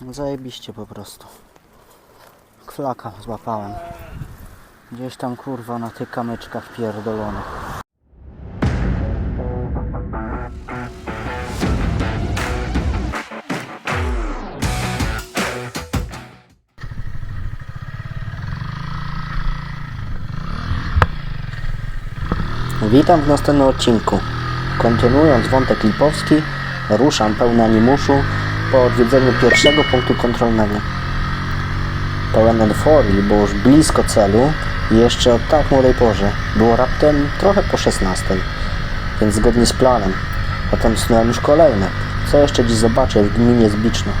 No zajebiście po prostu. Klaka złapałem. Gdzieś tam kurwa na tych kamyczkach pierdolonych. Witam w następnym odcinku. Kontynuując wątek lipowski, ruszam pełny animuszu po odwiedzeniu pierwszego punktu kontrolnego. Pełen euforii, bo już blisko celu i jeszcze o tak młodej porze. Było raptem trochę po 16, więc zgodnie z planem. Potem snułem już kolejne. Co jeszcze dziś zobaczę w gminie Zbiczno.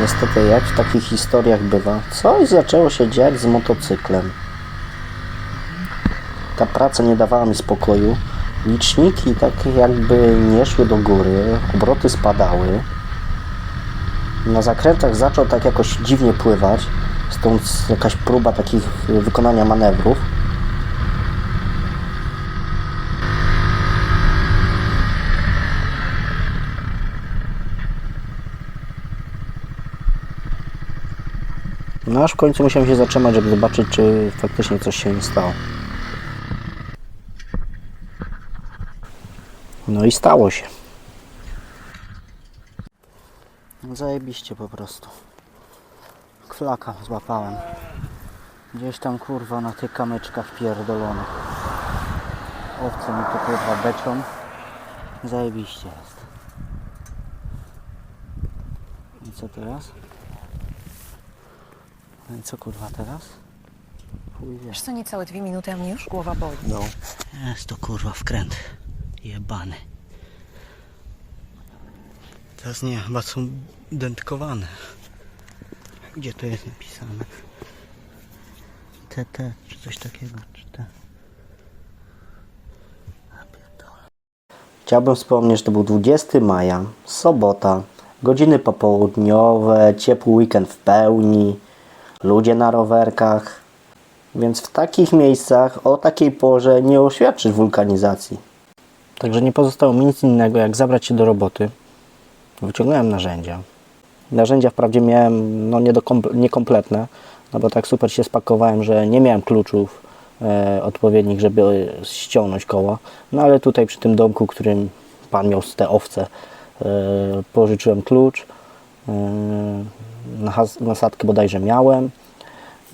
Niestety, jak w takich historiach bywa, coś zaczęło się dziać z motocyklem. Ta praca nie dawała mi spokoju. Liczniki tak jakby nie szły do góry, obroty spadały. Na zakrętach zaczął tak jakoś dziwnie pływać, stąd jakaś próba takich y, wykonania manewrów. No aż w końcu musiałem się zatrzymać, żeby zobaczyć, czy faktycznie coś się nie stało. No i stało się. No Zajebiście po prostu. Klaka złapałem. Gdzieś tam kurwa na tych kamyczkach pierdolonych. Owce mi to kurwa beczą. Zajebiście jest. I co teraz? No i co kurwa teraz? Wie. Wiesz co, niecałe dwie minuty, a mnie już głowa boli. No. Jest to kurwa wkręt. Jebany. Teraz nie, chyba są dentkowane. Gdzie to jest napisane? TT, czy coś takiego, czy T. Ja pierdolę. Chciałbym wspomnieć, że to był 20 maja, sobota, godziny popołudniowe, ciepły weekend w pełni, ludzie na rowerkach. Więc w takich miejscach o takiej porze nie oświadczysz wulkanizacji. Także nie pozostało mi nic innego, jak zabrać się do roboty. Wyciągnąłem narzędzia. Narzędzia wprawdzie miałem no, niekompletne, no bo tak super się spakowałem, że nie miałem kluczów e, odpowiednich, żeby ściągnąć koła. No ale tutaj przy tym domku, którym pan miał z te owce, e, pożyczyłem klucz. E, na has- bodajże miałem.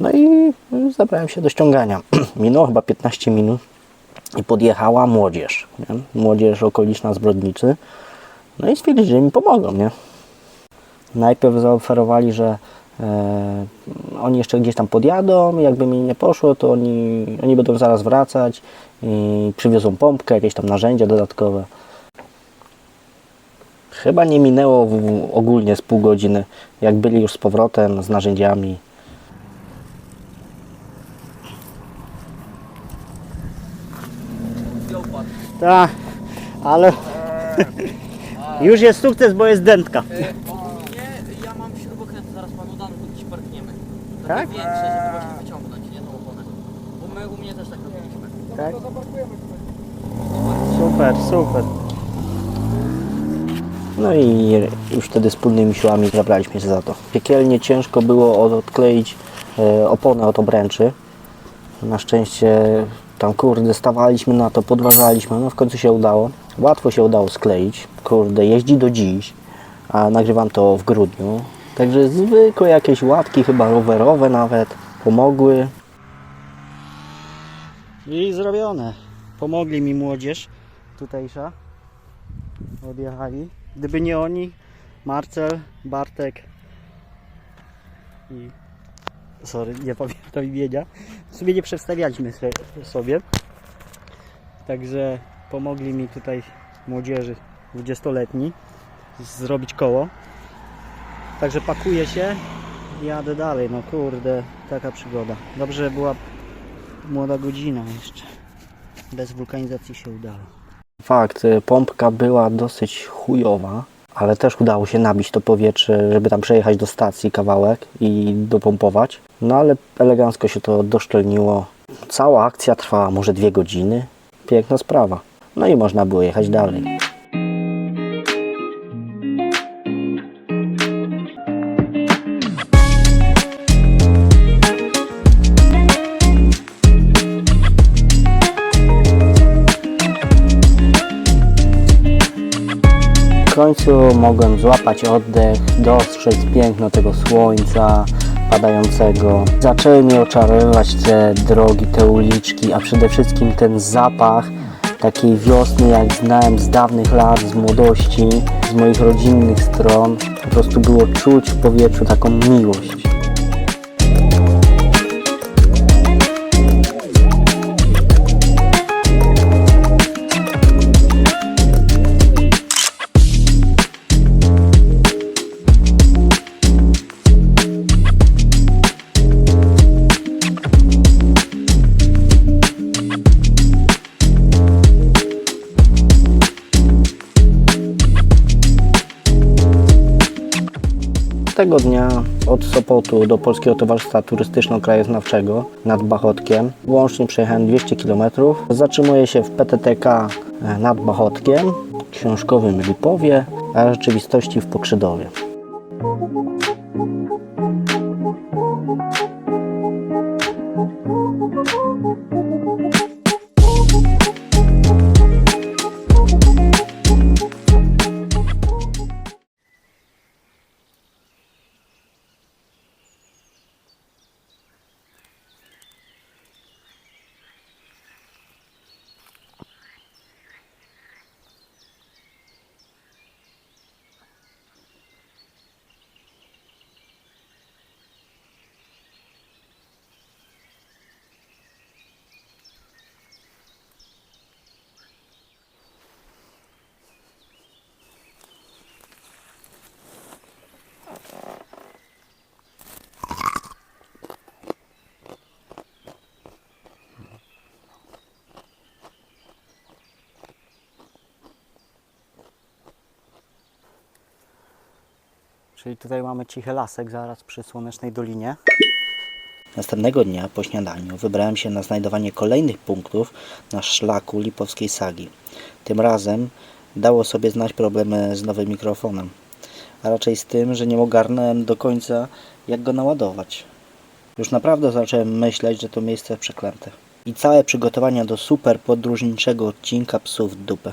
No i zabrałem się do ściągania. Minęło chyba 15 minut i podjechała młodzież. Nie? Młodzież okoliczna z Brodnicy. No i stwierdzili, że mi pomogą. Nie? Najpierw zaoferowali, że e, oni jeszcze gdzieś tam podjadą, jakby mi nie poszło, to oni, oni będą zaraz wracać i przywiozą pompkę, jakieś tam narzędzia dodatkowe. Chyba nie minęło w, ogólnie z pół godziny, jak byli już z powrotem z narzędziami. Tak, ale już jest sukces, bo jest dętka. Nie, ja mam śrubokręt, zaraz panu dam, to ci parkniemy. Takie Tak? większe, żeby właśnie wyciągnąć, nie, tą oponę. Bo my u mnie też tak robiliśmy. Tak? Super, super. No i już wtedy wspólnymi siłami zabraliśmy się za to. Piekielnie ciężko było od- odkleić e, oponę od obręczy. Na szczęście tam kurde stawaliśmy na to, podważaliśmy, no w końcu się udało. Łatwo się udało skleić. Kurde, jeździ do dziś, a nagrywam to w grudniu. Także zwykłe jakieś łatki, chyba rowerowe nawet, pomogły. I zrobione. Pomogli mi młodzież tutejsza. Odjechali. Gdyby nie oni, Marcel, Bartek i... Sorry, nie pamiętam imienia. W sumie nie przedstawialiśmy sobie. Także pomogli mi tutaj młodzieży 20-letni zrobić koło. Także pakuję się i jadę dalej. No kurde, taka przygoda. Dobrze, że była młoda godzina jeszcze. Bez wulkanizacji się udało. Fakt, y, pompka była dosyć chujowa, ale też udało się nabić to powietrze, żeby tam przejechać do stacji kawałek i dopompować. No ale elegancko się to doszczelniło. Cała akcja trwała może dwie godziny. Piękna sprawa. No i można było jechać dalej. Końcu mogłem złapać oddech, dostrzec piękno tego słońca padającego. Zaczęły mnie oczarowywać te drogi, te uliczki, a przede wszystkim ten zapach takiej wiosny, jak znałem z dawnych lat, z młodości, z moich rodzinnych stron. Po prostu było czuć w powietrzu taką miłość. Tego dnia od Sopotu do Polskiego Towarzystwa Turystyczno-Krajoznawczego nad Bachotkiem łącznie przejechałem 200 km. Zatrzymuję się w PTTK nad Bachotkiem, książkowym Lipowie, a w rzeczywistości w Pokrzydowie. Czyli tutaj mamy cichy lasek zaraz przy Słonecznej Dolinie. Następnego dnia po śniadaniu wybrałem się na znajdowanie kolejnych punktów na szlaku Lipowskiej Sagi. Tym razem dało sobie znać problemy z nowym mikrofonem, a raczej z tym, że nie ogarnąłem do końca jak go naładować. Już naprawdę zacząłem myśleć, że to miejsce przeklęte. I całe przygotowania do super podróżniczego odcinka psów w dupę.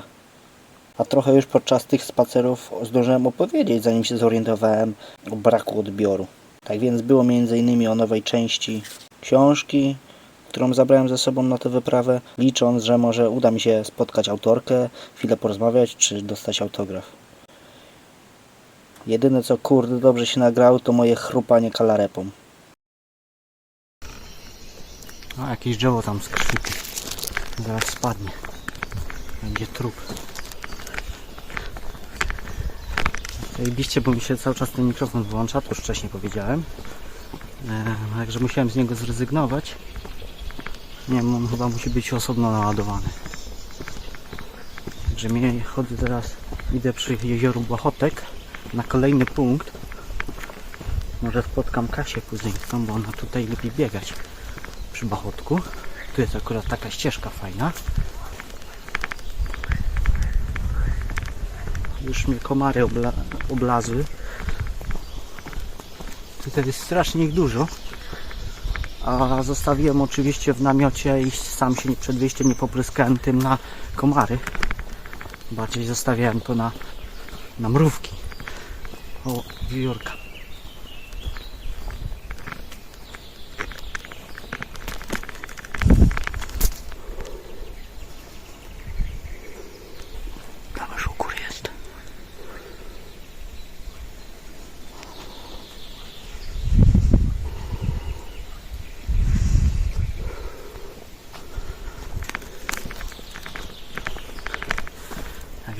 A trochę już podczas tych spacerów zdążyłem opowiedzieć, zanim się zorientowałem o braku odbioru. Tak więc było m.in. o nowej części książki, którą zabrałem ze sobą na tę wyprawę, licząc, że może uda mi się spotkać autorkę, chwilę porozmawiać czy dostać autograf. Jedyne co kurde dobrze się nagrało to moje chrupanie kalarepą. A jakieś drzewo tam skrzypi. Zaraz spadnie. Będzie trup. Zajebiście, bo mi się cały czas ten mikrofon włącza, to już wcześniej powiedziałem. E, także musiałem z niego zrezygnować. Nie wiem, on chyba musi być osobno naładowany. Także mnie chodzę teraz, idę przy jezioro Blachotek na kolejny punkt. Może spotkam Kasię kuzyńską, bo ona tutaj lubi biegać przy Bachotku. Tu jest akurat taka ścieżka fajna. Już mnie komary obla oblazły. Tutaj jest strasznie ich dużo. A zostawiłem oczywiście w namiocie i sam się przed wyjściem nie popryskałem tym na komary. Bardziej zostawiałem to na, na mrówki. O, wiórka. Tam już u góry jest.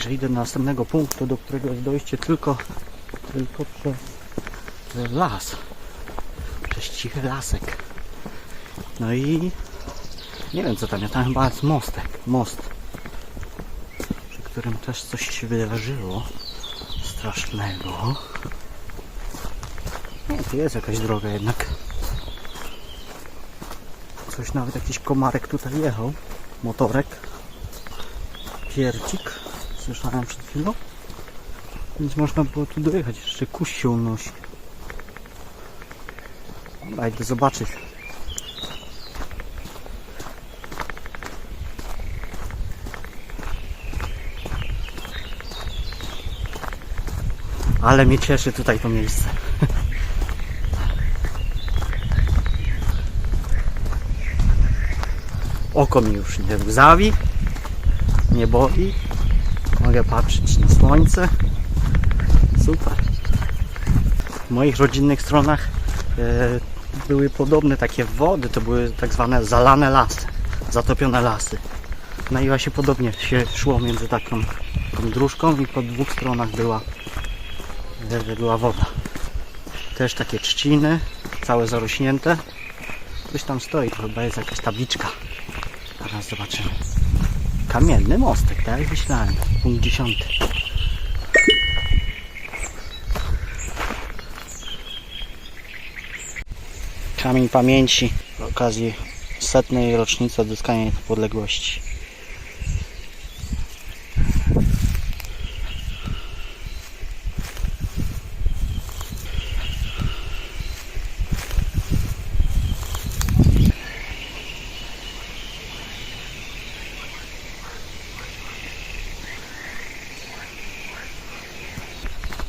Także idę do następnego punktu, do którego jest dojście tylko, tylko przez las. Przez cichy lasek. No i nie wiem co tam, ja tam chyba jest mostek, most przy którym też coś się wydarzyło strasznego. Nie, tu jest jakaś droga jednak. Coś nawet jakiś komarek tutaj jechał. Motorek. Piercik. Słyszałem przed chwilą. Więc można było tu dojechać. Jeszcze kuś się unosi. Dobra, idę zobaczyć. Ale mnie cieszy tutaj to miejsce. Oko mi już nie łzawi, nie boli. Mogę patrzeć na słońce. Super. W moich rodzinnych stronach e, były podobne takie wody, to były tak zwane zalane lasy, zatopione lasy. No i właśnie podobnie się szło między taką tą dróżką i po dwóch stronach była, e, była woda. Też takie trzciny, całe zarośnięte. Coś tam stoi, to chyba jest jakaś tabliczka. Teraz zobaczymy. Kamienny mostek, tak jak myślałem. Punkt dziesiąty. Kamień pamięci z okazji setnej rocznicy odzyskania niepodległości.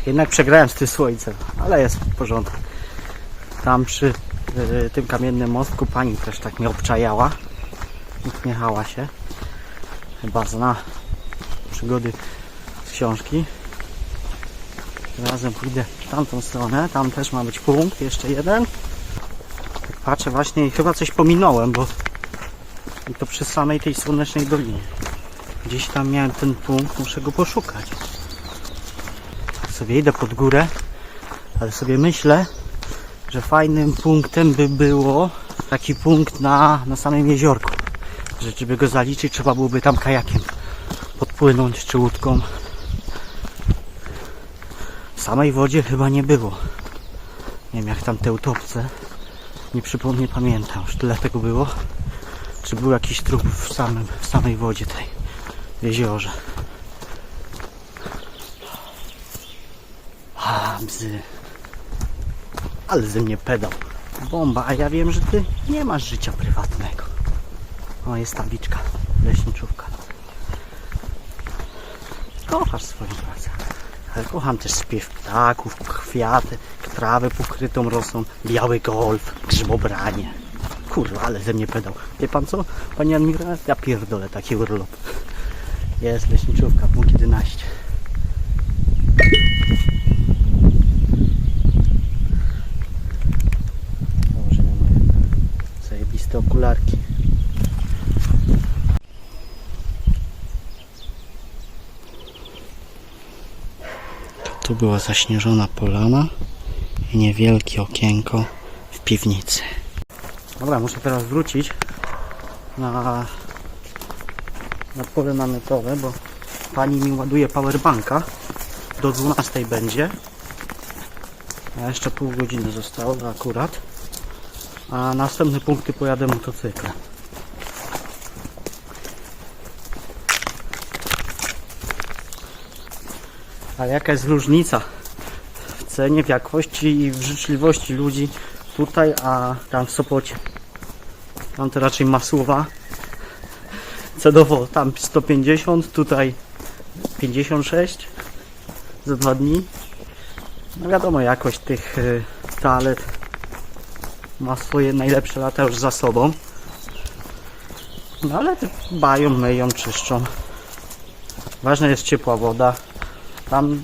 Jednak przegrałem z tym słońcem, ale jest w porządku. Tam przy y, tym kamiennym mostku pani też tak mnie obczajała. Uśmiechała się. Chyba zna przygody z książki. Razem pójdę w tamtą stronę. Tam też ma być punkt, jeszcze jeden. Tak patrzę właśnie i chyba coś pominąłem, bo i to przy samej tej słonecznej dolinie. Gdzieś tam miałem ten punkt, muszę go poszukać. Sobie idę pod górę, ale sobie myślę, że fajnym punktem by było taki punkt na, na samym jeziorku. Że żeby go zaliczyć, trzeba byłoby tam kajakiem podpłynąć czy łódką. W samej wodzie chyba nie było. Nie wiem jak tam te utopce. Nie przypomnę, pamiętam. Już tyle tego było. Czy był jakiś trup w, samym, w samej wodzie tej w jeziorze. A, bzy. Ale ze mnie pedał. Bomba, a ja wiem, że ty nie masz życia prywatnego. O, jest tabliczka. Leśniczówka. Kochasz swoją pracę. Ale kocham też śpiew ptaków, kwiaty, trawę pokrytą rosą, biały golf, grzybobranie. Kurwa, ale ze mnie pedał. Wie pan co, panie admirale? Ja pierdolę taki urlop. Jest leśniczówka, punkt 11. Założymy moje zajebiste okularki. Tu była zaśnieżona polana i niewielkie okienko w piwnicy. Dobra, muszę teraz wrócić na, na pole namiotowe, bo pani mi ładuje powerbanka. Do 12 będzie. A jeszcze pół godziny zostało akurat. A następne punkty pojadę motocyklem. A jaka jest różnica w cenie, w jakości i w życzliwości ludzi tutaj, a tam w Sopocie? Tam to raczej masłowa. Cenowo tam 150, tutaj 56 za dwa dni. No wiadomo, jakość tych y, toalet ma swoje najlepsze lata już za sobą. No ale dbają, myją, czyszczą. Ważna jest ciepła woda. Tam,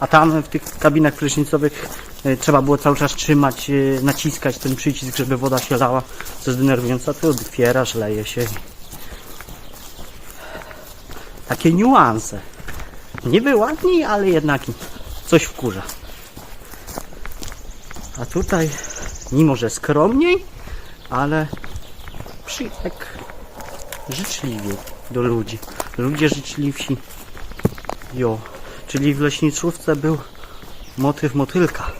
a tam w tych kabinach prysznicowych y, trzeba było cały czas trzymać, y, naciskać ten przycisk, żeby woda się lała. Co jest denerwujące, to otwierasz, leje się. Takie niuanse. Niby ładniej, ale jednak coś wkurza. A tutaj, mimo że skromniej, ale przy, tak życzliwiej do ludzi. Ludzie życzliwsi. Jo. Czyli w leśniczówce był motyw motylka.